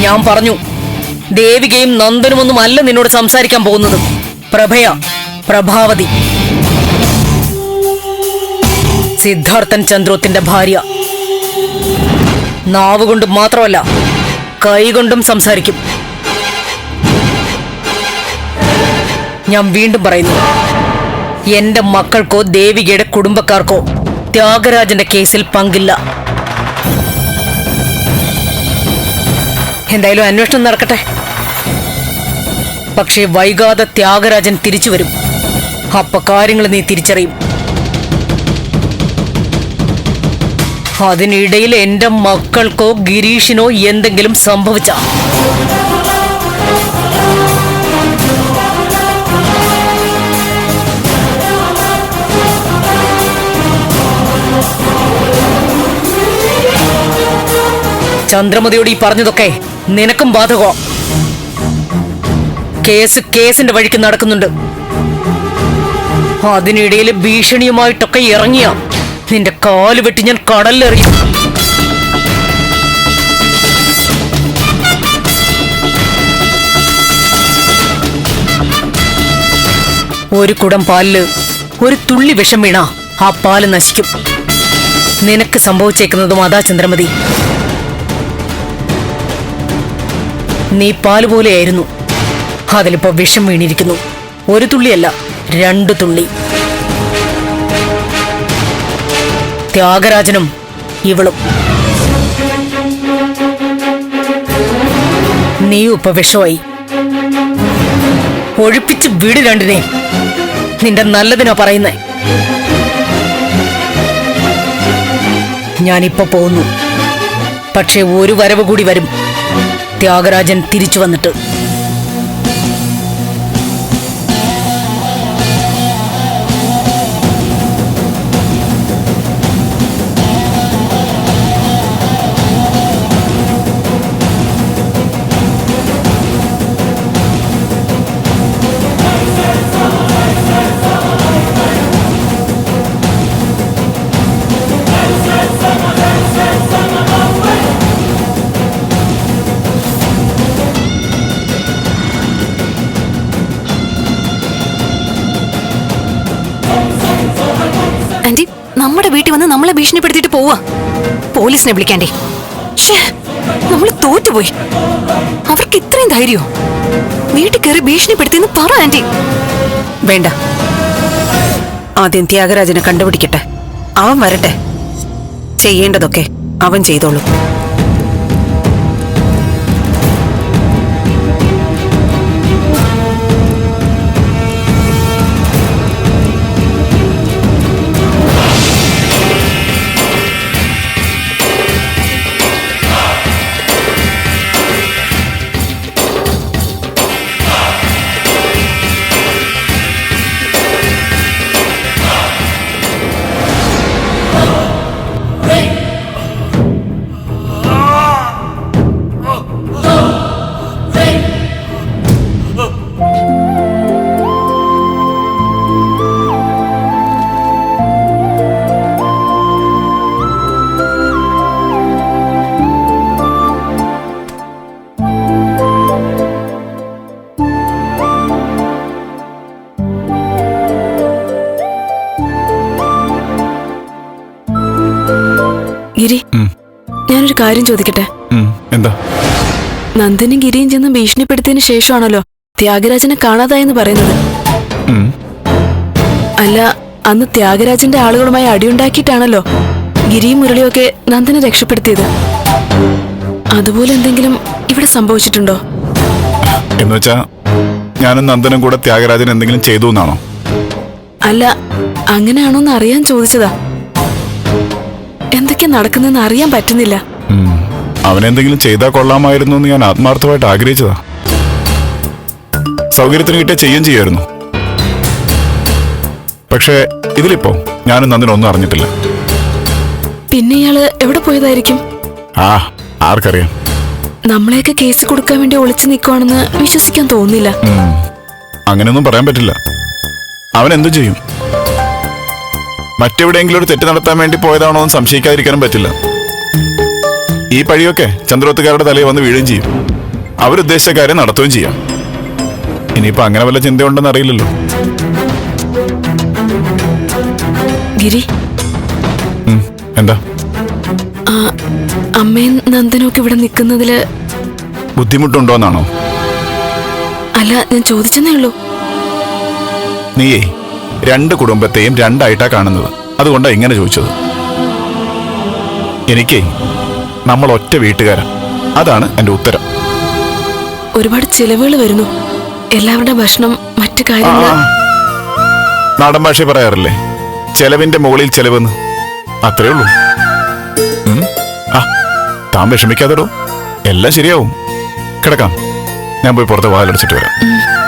ഞാൻ പറഞ്ഞു. ദേവികയും നന്ദനുമൊന്നും അല്ല നിന്നോട് സംസാരിക്കാൻ പോകുന്നത്. പ്രഭയ പ്രഭാവതി. സിദ്ധാർത്ഥൻ ചന്ദ്രോത്തിന്റെ ഭാര്യ. നാവുകൊണ്ട് മാത്രമല്ല കൈകൊണ്ടും സംസാരിക്കും. ഞാൻ വീണ്ടും പറയുന്നു. എന്റെ മക്കൾക്കോ ദേവികയുടെ കുടുംബക്കാർക്കോ ത്യാഗരാജന്റെ കേസിൽ പങ്കില്ല. എന്തായാലും അന്വേഷണം നടക്കട്ടെ. പക്ഷേ വൈകാതെ ത്യാഗരാജൻ തിരിച്ചു വരും. അപ്പൊ കാര്യങ്ങൾ നീ തിരിച്ചറിയും. അതിനിടയിൽ എന്റെ മക്കൾക്കോ ഗിരീഷിനോ എന്തെങ്കിലും സംഭവിച്ച? ചന്ദ്രമതിയോട് ഈ പറഞ്ഞതൊക്കെ നിനക്കും ബാധകോ? കേസ് കേസിന്റെ വഴിക്ക് നടക്കുന്നുണ്ട്. അതിനിടയിൽ ഭീഷണിയുമായിട്ടൊക്കെ ഇറങ്ങിയ നിന്റെ കാൽ വെട്ടി ഞാൻ കടലിലെറിയും. ഒരു കുടം പാലിൽ ഒരു തുള്ളി വിഷം വീണ ആ പാൽ നശിക്കും. നിനക്ക് സംഭവിച്ചേക്കുന്നതും അതാ ചന്ദ്രമതി. നീ പാൽ പോലെയായിരുന്നു അതിലിപ്പോ വിഷം വീണിരിക്കുന്നു. ഒരു തുള്ളിയല്ല രണ്ടു തുള്ളി. ത്യാഗരാജനും ഇവളും. നീയും ഇപ്പൊ വിഷമായി ഒഴിപ്പിച്ച് വീട് രണ്ടിനെ. നിന്റെ നല്ലതിനാ പറയുന്നേ. ഞാനിപ്പോ പോകുന്നു പക്ഷെ ഒരു വരവ് കൂടി വരും. ത്യാഗരാജൻ തിരിച്ചു വന്നിട്ട് നമ്മുടെ വീട്ടിൽ വന്ന് നമ്മളെ ഭീഷണിപ്പെടുത്തിയിട്ട് പോവാ. പോലീസിനെ വിളിക്കാണ്ടേ. ഷേ തോറ്റുപോയി. അവർക്ക് ഇത്രയും ധൈര്യമോ വീട്ടിൽ കയറി ഭീഷണിപ്പെടുത്തിയെന്ന് പറ ആന്റി. വേണ്ട. ആദ്യം ത്യാഗരാജനെ കണ്ടുപിടിക്കട്ടെ. അവൻ വരട്ടെ. ചെയ്യേണ്ടതൊക്കെ അവൻ ചെയ്തോളൂ. ഗിരി ഞാനൊരു കാര്യം ചോദിക്കട്ടെ? എന്താ? നന്ദനും ഗിരിയും ചെന്ന് ഭീഷണിപ്പെടുത്തിയതിനു ശേഷമാണല്ലോ ത്യാഗരാജനെ കാണാതായെന്ന് പറയുന്നത്. അല്ല അന്ന് ത്യാഗരാജന്റെ ആളുകളുമായി അടിയുണ്ടാക്കിയിട്ടാണല്ലോ ഗിരിയും മുരളിയൊക്കെ നന്ദനെ രക്ഷപ്പെടുത്തിയത്. അതുപോലെ എന്തെങ്കിലും ഇവിടെ സംഭവിച്ചിട്ടുണ്ടോ? എന്ന് വെച്ചാ ഞാനും നന്ദനും കൂടെ ത്യാഗരാജൻ എന്തെങ്കിലും ചെയ്തു എന്നാണോ അല്ല അങ്ങനെയാണോന്ന് അറിയാൻ ചോദിച്ചതാ. എന്തൊക്കെ നടക്കുന്നെന്ന് അറിയാൻ പറ്റുന്നില്ല. അവനെന്തെങ്കിലും ചെയ്താൽ കൊള്ളാമായിരുന്നു എന്ന് ഞാൻ ആത്മാർത്ഥമായിട്ട് ആഗ്രഹിച്ചതാ. സൗകര്യത്തിന് കിട്ടിയ ചെയ്യും ചെയ്യായിരുന്നു. പക്ഷേ ഇതിലിപ്പോ ഞാനും നന്ദിനൊന്നും അറിഞ്ഞിട്ടില്ല. പിന്നെ ഇയാൾ എവിടെ പോയതായിരിക്കും? ആ ആർക്കറിയാം. നമ്മളെയൊക്കെ കേസ് കൊടുക്കാൻ വേണ്ടി ഒളിച്ചു നിൽക്കുവാണെന്ന് വിശ്വസിക്കാൻ തോന്നുന്നില്ല. ഉം, അങ്ങനെയൊന്നും പറയാൻ പറ്റില്ല. അവൻ എന്തു ചെയ്യും? മറ്റെവിടെയെങ്കിലും ഒരു തെറ്റ് നടത്താൻ വേണ്ടി പോയതാണോ എന്ന് സംശയിക്കാതിരിക്കാനും പറ്റില്ല. ഈ പഴിയൊക്കെ ചന്ദ്രോത്തുകാരുടെ തലയിൽ വന്ന് വീഴുകയും ചെയ്യും. അവരുദ്ദേശിച്ച കാര്യം നടത്തുകയും ചെയ്യാം. ഇനിയിപ്പോ അങ്ങനെ വല്ല ചിന്തയുണ്ടെന്ന് അറിയില്ലല്ലോ. ഗിരി? എന്താ? ആ അമ്മയും നന്ദനും ഒക്കെ ഇവിടെ നിൽക്കുന്നതിൽ ബുദ്ധിമുട്ടുണ്ടോന്നാണോ? അല്ല ഞാൻ ചോദിച്ചെന്നേ ഉള്ളൂ. നീയേ രണ്ട് കുടുംബത്തെയും രണ്ടായിട്ടാ കാണുന്നത്. അതുകൊണ്ടാ ഇങ്ങനെ ചോദിച്ചത്. എനിക്ക് നമ്മൾ ഒറ്റ വീട്ടുകാരൻ അതാണ് എന്റെ ഉത്തരം. ഒരുപാട് ചിലവുകൾ വരുന്നു. എല്ലാവരുടെ ഭക്ഷണം മറ്റു കാര്യങ്ങൾ. നാടൻ ഭാഷ പറയാറില്ലേ? ചെലവിന്റെ മുകളിൽ ചെലവെന്ന്. അത്രേ ഉള്ളൂ. ആ താൻ വിഷമിക്കാതെടോ. എല്ലാം ശരിയാവും. കിടക്കാം. ഞാൻ പോയി പുറത്ത് വാലടിച്ചിട്ട് വരാം.